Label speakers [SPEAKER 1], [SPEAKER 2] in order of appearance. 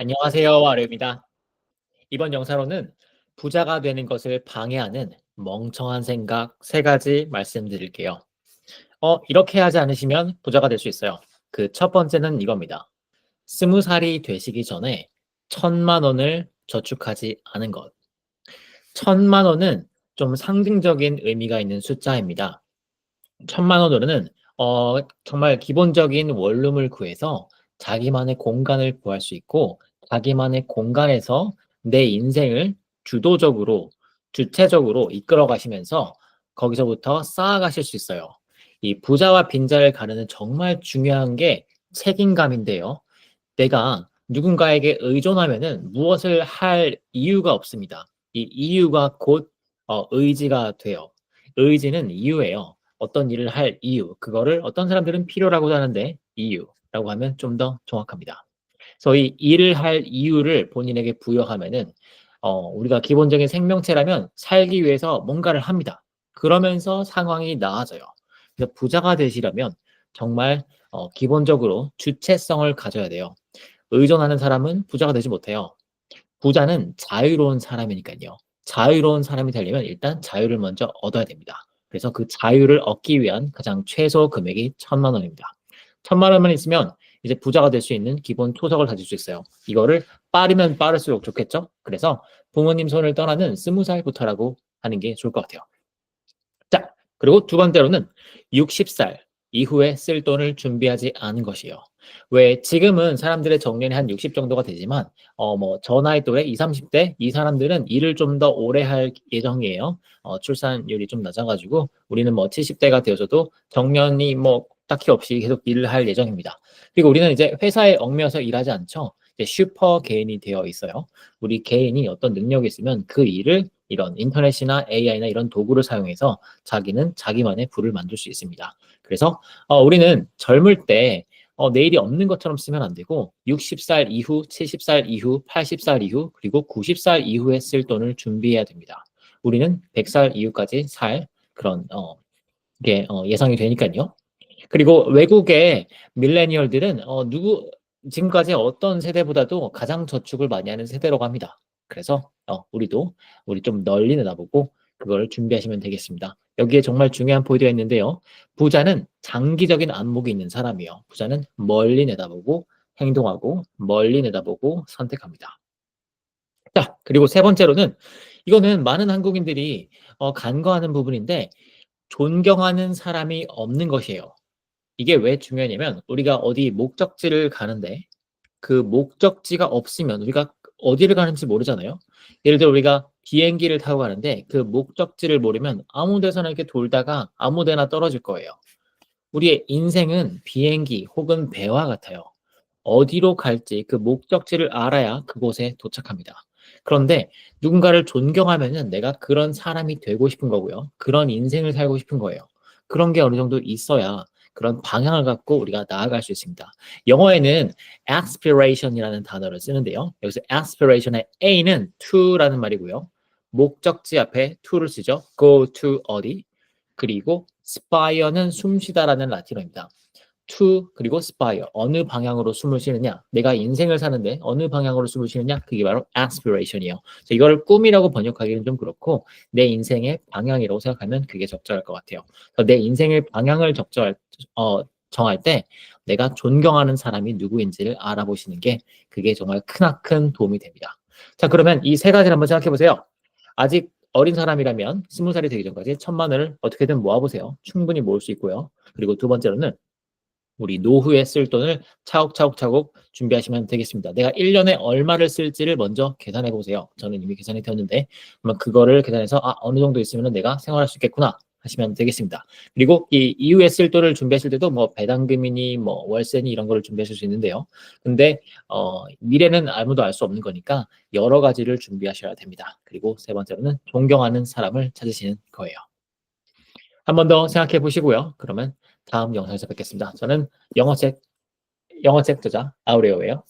[SPEAKER 1] 안녕하세요. 아르입니다. 이번 영상으로는 부자가 되는 것을 방해하는 멍청한 생각 세 가지 말씀드릴게요. 어, 이렇게 하지 않으시면 부자가 될 수 있어요. 그 첫 번째는 이겁니다. 스무 살이 되시기 전에 천만 원을 저축하지 않은 것. 천만 원은 좀 상징적인 의미가 있는 숫자입니다. 천만 원으로는 어, 정말 기본적인 원룸을 구해서 자기만의 공간을 구할 수 있고 자기만의 공간에서 내 인생을 주도적으로 주체적으로 이끌어 가시면서 거기서부터 쌓아가실 수 있어요. 이 부자와 빈자를 가르는 정말 중요한 게 책임감인데요. 내가 누군가에게 의존하면은 무엇을 할 이유가 없습니다. 이 이유가 곧 어, 의지가 돼요. 의지는 이유예요. 어떤 일을 할 이유, 그거를 어떤 사람들은 필요라고 하는데 이유라고 하면 좀 더 정확합니다. 이 일을 할 이유를 본인에게 부여하면은 어, 우리가 기본적인 생명체라면 살기 위해서 뭔가를 합니다. 그러면서 상황이 나아져요. 그래서 부자가 되시려면 정말 어, 기본적으로 주체성을 가져야 돼요. 의존하는 사람은 부자가 되지 못해요. 부자는 자유로운 사람이니까요. 자유로운 사람이 되려면 일단 자유를 먼저 얻어야 됩니다. 그래서 그 자유를 얻기 위한 가장 최소 금액이 천만 원입니다. 천만 원만 있으면 이제 부자가 될 수 있는 기본 초석을 가질 수 있어요. 이거를 빠르면 빠를수록 좋겠죠? 그래서 부모님 손을 떠나는 스무 살부터라고 하는 게 좋을 것 같아요. 자, 그리고 두 번째로는 60살 이후에 쓸 돈을 준비하지 않은 것이에요. 왜 지금은 사람들의 정년이 한 60 정도가 되지만 어 뭐 저 나이 또래 20, 30대 이 사람들은 일을 좀 더 오래 할 예정이에요. 어 출산율이 좀 낮아 가지고 우리는 뭐 70대가 되어서도 정년이 뭐 딱히 없이 계속 일을 할 예정입니다. 그리고 우리는 이제 회사에 얽매여서 일하지 않죠. 슈퍼 개인이 되어 있어요. 우리 개인이 어떤 능력이 있으면 그 일을 이런 인터넷이나 AI나 이런 도구를 사용해서 자기는 자기만의 부를 만들 수 있습니다. 그래서 어, 우리는 젊을 때 어, 내일이 없는 것처럼 쓰면 안 되고 60살 이후, 70살 이후, 80살 이후, 그리고 90살 이후에 쓸 돈을 준비해야 됩니다. 우리는 100살 이후까지 살 그런 어, 게 어, 예상이 되니까요. 그리고 외국의 밀레니얼들은 어, 누구 지금까지 어떤 세대보다도 가장 저축을 많이 하는 세대라고 합니다. 그래서 어, 우리도 우리 좀 널리 내다보고 그걸 준비하시면 되겠습니다. 여기에 정말 중요한 포인트가 있는데요. 부자는 장기적인 안목이 있는 사람이에요. 부자는 멀리 내다보고 행동하고 멀리 내다보고 선택합니다. 자, 그리고 세 번째로는 이거는 많은 한국인들이 어, 간과하는 부분인데 존경하는 사람이 없는 것이에요. 이게 왜 중요하냐면 우리가 어디 목적지를 가는데 그 목적지가 없으면 우리가 어디를 가는지 모르잖아요. 예를 들어 우리가 비행기를 타고 가는데 그 목적지를 모르면 아무 데서나 이렇게 돌다가 아무 데나 떨어질 거예요. 우리의 인생은 비행기 혹은 배와 같아요. 어디로 갈지 그 목적지를 알아야 그곳에 도착합니다. 그런데 누군가를 존경하면은 내가 그런 사람이 되고 싶은 거고요. 그런 인생을 살고 싶은 거예요. 그런 게 어느 정도 있어야 그런 방향을 갖고 우리가 나아갈 수 있습니다. 영어에는 aspiration이라는 단어를 쓰는데요. 여기서 aspiration의 a는 to라는 말이고요. 목적지 앞에 to를 쓰죠. go to 어디. 그리고 spire는 숨쉬다라는 라틴어입니다. To 그리고 spire 어느 방향으로 숨을 쉬느냐? 내가 인생을 사는데 어느 방향으로 숨을 쉬느냐? 그게 바로 aspiration이에요. 이걸 꿈이라고 번역하기는 좀 그렇고 내 인생의 방향이라고 생각하면 그게 적절할 것 같아요. 내 인생의 방향을 적절 어, 정할 때 내가 존경하는 사람이 누구인지를 알아보시는 게 그게 정말 크나큰 도움이 됩니다. 자 그러면 이 세 가지를 한번 생각해 보세요. 아직 어린 사람이라면 스무 살이 되기 전까지 천만 원을 어떻게든 모아보세요. 충분히 모을 수 있고요. 그리고 두 번째로는 우리 노후에 쓸 돈을 차곡차곡차곡 준비하시면 되겠습니다. 내가 1년에 얼마를 쓸지를 먼저 계산해 보세요. 저는 이미 계산이 되었는데 그러면 그거를 계산해서 아 어느 정도 있으면 내가 생활할 수 있겠구나 하시면 되겠습니다. 그리고 이 이후에 쓸 돈을 준비하실 때도 뭐 배당금이니 뭐 월세니 이런 거를 준비하실 수 있는데요. 근데 어 미래는 아무도 알 수 없는 거니까 여러 가지를 준비하셔야 됩니다. 그리고 세 번째로는 존경하는 사람을 찾으시는 거예요. 한 번 더 생각해 보시고요. 그러면 다음 영상에서 뵙겠습니다. 저는 영어책, 영어책 저자 아우레오예요.